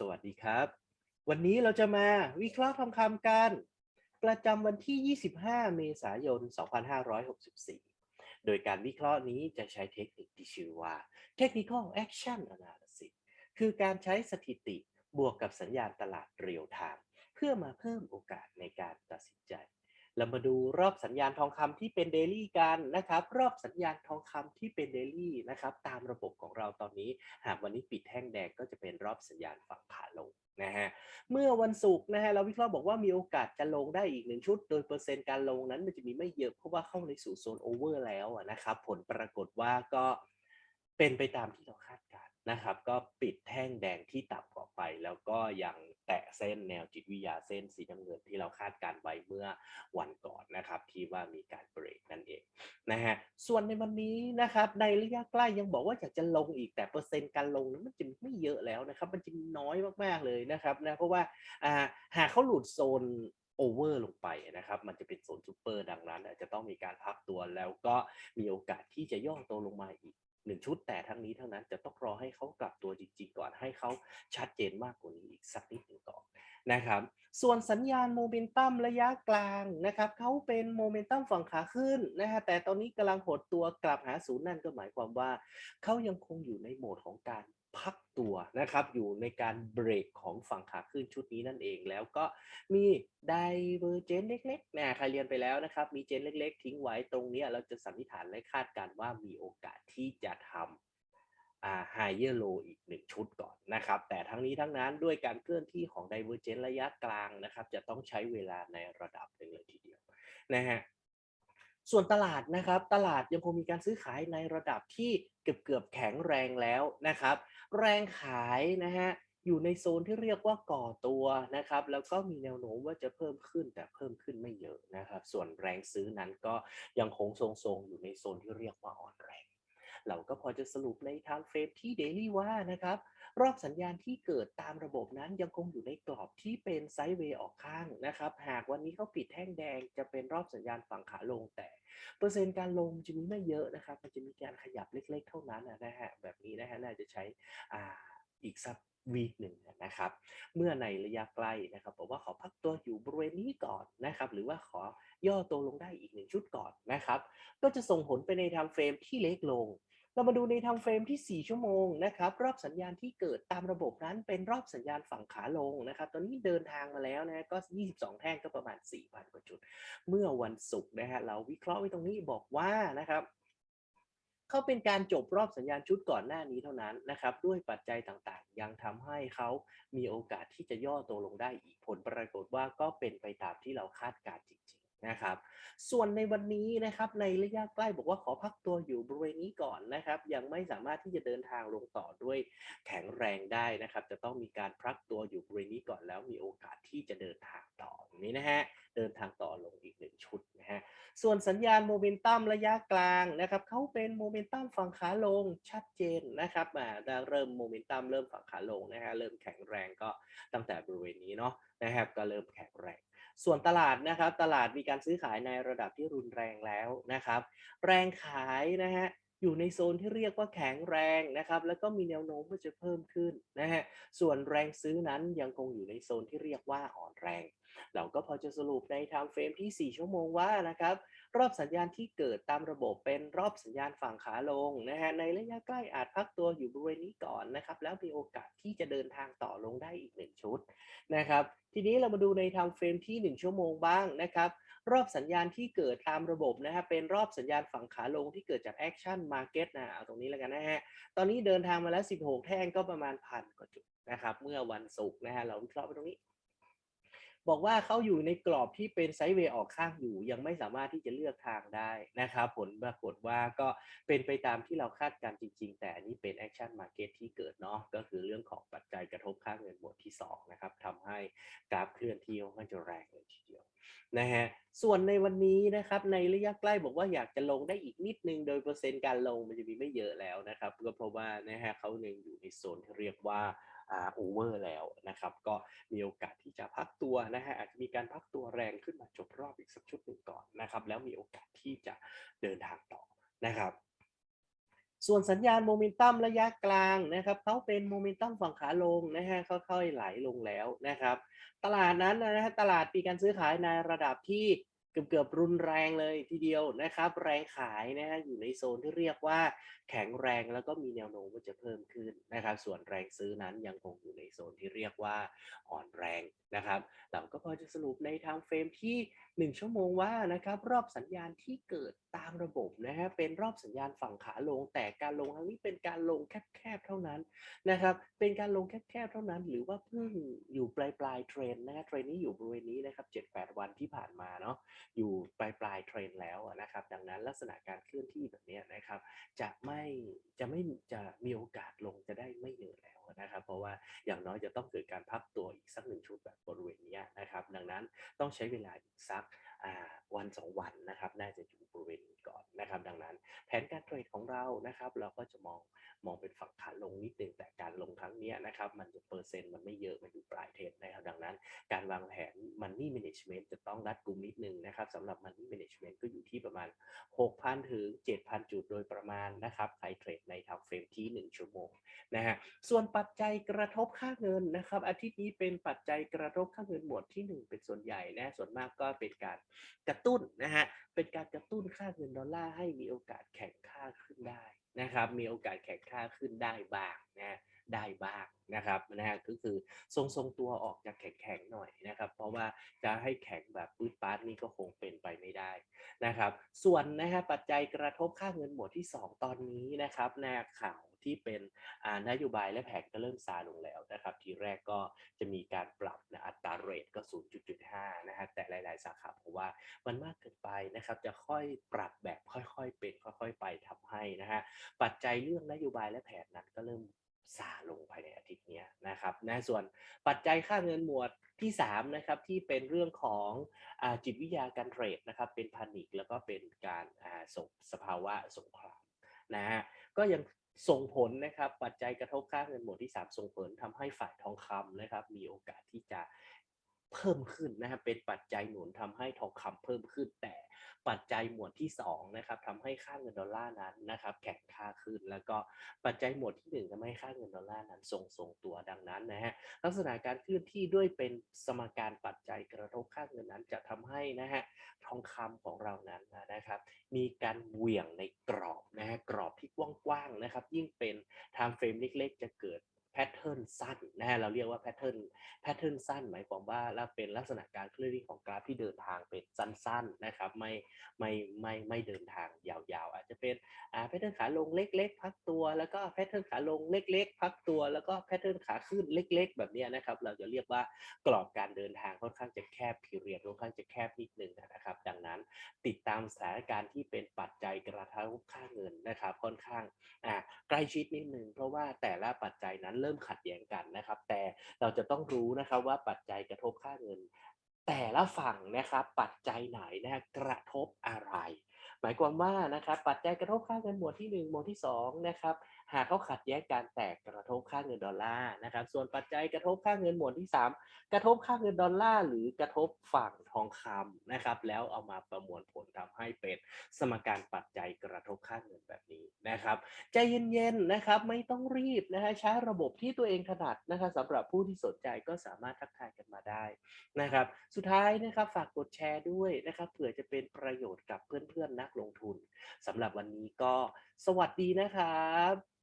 สวัสดีครับ วันนี้เราจะมาวิเคราะห์ทองคำกัน ประจำวันที่ 25 เมษายน 2564 โดยการวิเคราะห์นี้จะใช้เทคนิคที่ชื่อว่า Technical Action Analysis คือการใช้สถิติบวกกับสัญญาณตลาดเรียลไทม์เพื่อมาเพิ่มโอกาสในการตัดสินใจ เรามาดูรอบสัญญาณทองคำที่เป็นเดลี่กันนะครับ รอบสัญญาณทองคำที่เป็นเดลี่นะครับ ตามระบบของเราตอนนี้ หากวันนี้ปิดแท่งแดงก็จะเป็นรอบสัญญาณฝั่งขาลงนะฮะเมื่อวันศุกร์นะฮะเราวิเคราะห์บอกว่ามีโอกาสจะลงได้อีกหนึ่งชุด โดยเปอร์เซ็นต์การลงนั้นมันจะมีไม่เยอะเพราะว่าเข้าในสู่โซนโอเวอร์แล้วอะนะครับ ผลปรากฏว่าก็เป็นไปตามที่เราคาดการณ์ นะครับ ก็ปิดแท่งแดงที่ต่ำกว่าไป แล้วก็ยังแตะเส้นแนวจิตวิทยาเส้นสีน้ำเงินที่เราคาดการไว้เมื่อวันก่อนนะครับ ที่ว่ามีการเบรกนั่นเองนะฮะส่วนในวันนี้นะครับในระยะใกล้ยังบอกว่าอยากจะลงอีกแต่เปอร์เซ็นต์การลงนั้นมันจะไม่เยอะแล้วนะครับ มันจะน้อยมากๆเลยนะครับนะเพราะว่าหากเขาหลุดโซนโอเวอร์ลงไปนะครับ มันจะเป็นโซนซูเปอร์ดังนั้นอาจจะต้องมีการพักตัวแล้วก็มีโอกาสที่จะย่อตัวลงมาอีก หนึ่งชุดแต่ทั้งนี้ทั้งนั้นจะต้องรอให้เขากลับตัวจริงๆก่อนให้เขาชัดเจนมากกว่านี้อีกสักนิดหนึ่งก่อนนะครับ ส่วนสัญญาณโมเมนตัมระยะกลางนะครับเขาเป็นโมเมนตัมฝั่งขาขึ้นนะฮะแต่ตอนนี้กำลังหดตัวกลับหาศูนย์นั่นก็หมายความว่าเขายังคงอยู่ในโหมดของการ พักตัวนะครับ อยู่ในการเบรกของฝั่งขาขึ้นชุดนี้นั่นเองแล้วก็มีไดเวอร์เจนเล็กๆนะใครเรียนไปแล้วนะครับ มีเจนเล็ก ๆ ทิ้งไว้ตรงนี้เราจะสันนิษฐานและคาดการณ์ว่ามีโอกาสที่จะทำอ่า higher low อีกหนึ่งชุดก่อนนะครับ แต่ทั้งนี้ทั้งนั้นด้วยการเคลื่อนที่ของ divergence ระยะกลางนะครับ จะต้องใช้เวลาในระดับหนึ่งเลยทีเดียวนะฮะ ส่วนตลาดนะครับ ตลาดยังคงมีการซื้อขายในระดับที่เกือบเกือบๆแข็งแรงแล้วนะครับ แรงขายนะฮะอยู่ในโซนที่เรียกว่าก่อตัวนะครับ แล้วก็มีแนวโน้มว่าจะเพิ่มขึ้นแต่เพิ่มขึ้นไม่เยอะนะครับ ส่วนแรงซื้อนั้นก็ยังคงทรงๆอยู่ในโซนที่เรียกว่าอ่อนแรง เราก็พอจะสรุปใน time frame ที่ daily ว่านะครับ รอบสัญญาณที่เกิดตามระบบนั้นยังคงอยู่ในกรอบที่เป็นไซด์เวย์ออกข้างนะครับ หากวันนี้เขาปิดแท่งแดงจะเป็นรอบสัญญาณฝั่งขาลงแต่ เปอร์เซ็นต์การลงจะมีไม่เยอะนะครับ มันจะมีการขยับเล็กๆ เท่านั้นนะฮะแบบนี้นะฮะน่าจะใช้อ่าอีกสักวีคหนึ่งนะครับ เมื่อในระยะใกล้นะครับบอกว่าขอพักตัวอยู่บริเวณนี้ก่อนนะครับ หรือว่าขอย่อตัวลงได้อีกหนึ่งชุดก่อนนะครับ ก็จะส่งผลไปในทม์เฟรมที่เล็กลง เรามาดูในทม์เฟรมที่ 4 ชั่วโมงนะครับ รอบสัญญาณที่เกิดตามระบบนั้นเป็นรอบสัญญาณฝั่งขาลงนะครับ ตอนนี้เดินทางมาแล้วนะก็ 22 แท่งก็ประมาณ 4,000 กว่าจุด เมื่อวันศุกร์นะฮะเราวิเคราะห์ไว้ตรงนี้บอกว่านะครับเขาเป็นการจบรอบสัญญาณชุดก่อนหน้านี้เท่านั้นนะครับ ด้วยปัจจัยต่างๆ ยังทำให้เขามีโอกาสที่จะย่อตัวลงได้อีกผลปรากฏว่าก็เป็นไปตามที่เราคาดการณ์จริง นะครับ ส่วนในวันนี้นะครับในระยะใกล้บอกว่าขอพักตัวอยู่บริเวณนี้ก่อนนะครับ ยังไม่สามารถที่จะเดินทางลงต่อด้วยแข็งแรงได้นะครับ จะต้องมีการพักตัวอยู่บริเวณนี้ก่อนแล้วมีโอกาสที่จะเดินทางต่อนี้นะฮะเดินทางต่อลงอีกหนึ่งชุดนะฮะส่วนสัญญาณโมเมนตัมระยะกลางนะครับเขาเป็นโมเมนตัมฝั่งขาลงชัดเจนนะครับอ่าเริ่มโมเมนตัมเริ่มฝั่งขาลงนะฮะเริ่มแข็งแรงก็ตั้งแต่บริเวณนี้เนาะนะครับก็เริ่มแข็งแรง ส่วนตลาดนะครับ ตลาดมีการซื้อขายในระดับที่รุนแรงแล้วนะครับ แรงขายนะฮะอยู่ในโซนที่เรียกว่าแข็งแรงนะครับ แล้วก็มีแนวโน้มว่าจะเพิ่มขึ้นนะฮะส่วนแรงซื้อนั้นยังคงอยู่ในโซนที่เรียกว่าอ่อนแรง เราก็พอจะสรุปใน time frame ที่ 4 ชั่วโมงว่านะครับรอบสัญญาณที่เกิดตามระบบเป็นรอบสัญญาณฝั่งขาลงนะฮะในระยะใกล้อาจพักตัวอยู่บริเวณนี้ก่อนนะครับแล้วมีโอกาสที่จะเดินทางต่อลงได้อีกหนึ่งชุดนะครับทีนี้เรามาดูใน time frame ที่ 1 ชั่วโมงบ้างนะครับรอบสัญญาณที่เกิดตามระบบนะครับเป็นรอบสัญญาณฝั่งขาลงที่เกิดจาก action market นะเอาตรงนี้แล้วกันนะฮะตอนนี้เดินทางมาแล้ว 16 แท่งก็ประมาณพันกว่าจุดนะครับเมื่อวันศุกร์นะฮะเราวิเคราะห์ไปตรงนี้ บอกว่าเขาอยู่ในกรอบที่เป็นไซด์เวย์ออกข้างอยู่ ยังไม่สามารถที่จะเลือกทางได้นะครับผลปรากฏว่าก็เป็นไปตามที่เราคาดการณ์จริง ๆ แต่นนี้เป็นแอคชั่นมาร์เก็ตที่เกิดเนาะก็คือเรื่องของปัจจัยกระทบค่าเงินหมดที่2นะครับทำให้กราฟเคลื่อนที่ค่อนข้างจะแรงเลยทีเดียวนะฮะส่วนในวันนี้นะครับในระยะใกล้บอกว่าอยากจะลงได้อีกนิดนึงโดยเปอร์เซ็นต์การลงมันจะมีไม่เยอะแล้วนะครับก็เพราะว่านะฮะเขายังอยู่ในโซนที่เรียกว่า อ่าโอเวอร์แล้วนะครับ ก็มีโอกาสที่จะพักตัวนะฮะอาจจะมีการพักตัวแรงขึ้นมาจบรอบอีกสักชุดหนึ่งก่อนนะครับ แล้วมีโอกาสที่จะเดินทางต่อนะครับส่วนสัญญาณโมเมนตัมระยะกลางนะครับเขาเป็นโมเมนตัมฝั่งขาลงนะฮะค่อยๆไหลลงแล้วนะครับ ตลาดนั้นนะฮะตลาดมีการซื้อขายในระดับที่ เกือบๆรุนแรงเลยทีเดียวนะครับ แรงขายนะฮะอยู่ในโซนที่เรียกว่าแข็งแรงแล้วก็มีแนวโน้มว่าจะเพิ่มขึ้นนะครับ ส่วนแรงซื้อนั้นยังคงอยู่ในโซนที่เรียกว่าอ่อนแรงนะครับ เราก็พอจะสรุปในทม์เฟรมที่ 1 ชั่วโมงว่านะครับรอบสัญญาณที่เกิดตามระบบนะฮะเป็นรอบสัญญาณฝั่งขาลง แต่การลงครั้งนี้เป็นการลงแคบๆเท่านั้นนะครับ เป็นการลงแคบๆเท่านั้น หรือว่าเพิ่งอยู่ปลายปลายๆเทรนนะฮะเทรนนี้อยู่บริเวณนี้นะครับ7-8 วันที่ผ่านมาเนาะอยู่ปลายปลายเทรนแล้วนะครับ ดังนั้นลักษณะการเคลื่อนที่แบบนี้นะครับ จะไม่จะไม่จะมีโอกาสลงจะได้ไม่เหนื่อยแล้วนะครับ เพราะว่าอย่างน้อยจะต้องเกิดการพักตัวอีกสักหนึ่งชุดแบบบริเวณนี้นะครับ ดังนั้นต้องใช้เวลาอีกสักวันสองวันนะครับ น่าจะอยู่บริเวณนี้ก่อนนะครับ ดัง นั้นแผนการเทรดของเรานะครับ เราก็จะมองมองเป็นฝั่งขาลงนิดนึงแต่การลงครั้งนี้นะครับ มันเปอร์เซ็นต์มันไม่เยอะมันอยู่ปลายเทรดนะครับ ดังนั้น การวางแผน Money Management จะต้องรัดกุมนิดนึงนะครับสำหรับ Money Management ก็อยู่ที่ประมาณ 6,000 ถึง 7,000 จุดโดยประมาณนะครับใครเทรดในทางเฟรมที่ 1 ชั่วโมงนะฮะส่วนปัจจัยกระทบค่าเงินนะครับ อาทิตย์นี้เป็นปัจจัยกระทบค่าเงินหมวดที่ 1 เป็นส่วนใหญ่นะส่วนมากก็เป็นการกระตุ้นนะฮะเป็นการกระตุ้นค่าเงินดอลลาร์ให้มีโอกาสแข็งค่าขึ้นได้นะครับ มีโอกาสแข็งค่าขึ้นได้บ้างนะได้บ้างนะครับนะฮะก็คือทรงทรงตัวออกจากแข็งแข็งๆหน่อยนะครับ เพราะว่าจะให้แข็งแบบปื๊ดปาร์ตนี่ก็คงเป็นไปไม่ได้นะครับ ส่วนนะฮะปัจจัยกระทบค่าเงินหมวดที่ 2 ตอนนี้นะครับนะข่าว ที่เป็นอ่านโยบายและแผนก็เริ่มซาลงแล้วนะครับ ทีแรกก็จะมีการปรับนะอัตราเรทก็ 0.75 นะฮะแต่หลาย ๆ สาขาเพราะว่ามันมากเกินไปนะครับจะค่อยปรับแบบค่อย ๆ เป็นค่อย ๆ ไปทำให้นะฮะปัจจัยเรื่องนโยบายและแผนนั้นก็เริ่มซาลงภายในอาทิตย์นี้นะครับนะส่วนปัจจัยค่าเงินหมวดที่3นะครับที่เป็นเรื่องของอาจิตวิทยาการเทรดนะครับเป็นพานิคแล้วก็เป็นการอ่าส่งสภาวะสงครามนะฮะก็ยัง ส่งผลนะครับปัจจัยกระทบค่าเงินหมวดที่ 3 ส่งผลทำให้ฝ่ายทองคำนะครับมีโอกาสที่จะ เพิ่มขึ้นนะครับเป็นปัจจัยหนุนทำให้ทองคำเพิ่มขึ้น แต่ปัจจัยหมวดที่2นะครับทำให้ค่าเงินดอลลาร์นั้นนะครับแข็งค่าขึ้น แล้วก็ปัจจัยหมวดที่1ทำให้ค่าเงินดอลลาร์นั้นทรงทรงตัวดังนั้นนะฮะลักษณะการเคลื่อนที่ด้วยเป็นสมการปัจจัยกระทบค่าเงินนั้นจะทำให้นะฮะทองคำของเรานั้นนะครับ มีการเหวี่ยงในกรอบนะฮะกรอบที่กว้างๆนะครับ ยิ่งเป็น time frame เล็ก ๆ จะเกิด แพทเทิร์นสั้นนะฮะเราเรียกว่าแพทเทิร์นแพทเทิร์นสั้น หมายความว่าเราเป็นลักษณะการเคลื่อนที่ของกราฟที่เดินทางเป็นสั้นๆนะครับไม่ไม่ไม่ไม่เดินทางยาวๆ อาจจะเป็นอ่าแพทเทิร์นขาลงเล็ก ๆ พักตัว แล้วก็แพทเทิร์นขาลงเล็ก ๆ พักตัว แล้วก็แพทเทิร์นขาขึ้นเล็ก ๆ แบบนี้นะครับเราจะเรียกว่ากรอบการเดินทางค่อนข้างจะแคบพีเรียดค่อนข้างจะแคบนิดนึงนะครับดังนั้นติดตามสถานการณ์ที่เป็นปัจจัยกระทบค่าเงินนะครับค่อนข้างอ่าใกล้ชิดนิดนึงเพราะว่าแต่ละปัจจัยนั้นเริ่มขัดแย้งกันนะครับ แต่เราจะต้องรู้นะครับว่าปัจจัยกระทบค่าเงิน แต่ละฝั่งนะครับปัจจัยไหนนะกระทบอะไร หมายความว่านะครับปัจจัยกระทบค่าเงินหมวดที่ 1 หมวดที่2นะครับหากเขาขัดแย้งการแตกกระทบค่าเงินดอลลาร์นะครับ ส่วนปัจจัยกระทบค่าเงินหมวดที่ 3 กระทบค่าเงินดอลลาร์หรือกระทบฝั่งทองคำนะครับ แล้วเอามาประมวลผลทำให้เป็นสมการปัจจัยกระทบค่าเงินแบบนี้นะครับใจเย็นๆนะครับไม่ต้องรีบนะฮะใช้ระบบที่ตัวเองถนัดนะครับสำหรับผู้ที่สนใจก็สามารถทักทายกันมาได้นะครับ สุดท้ายนะครับฝากกดแชร์ด้วยนะครับเผื่อจะเป็นประโยชน์กับเพื่อนๆนะนักลงทุนสำหรับวันนี้ก็สวัสดีนะครับ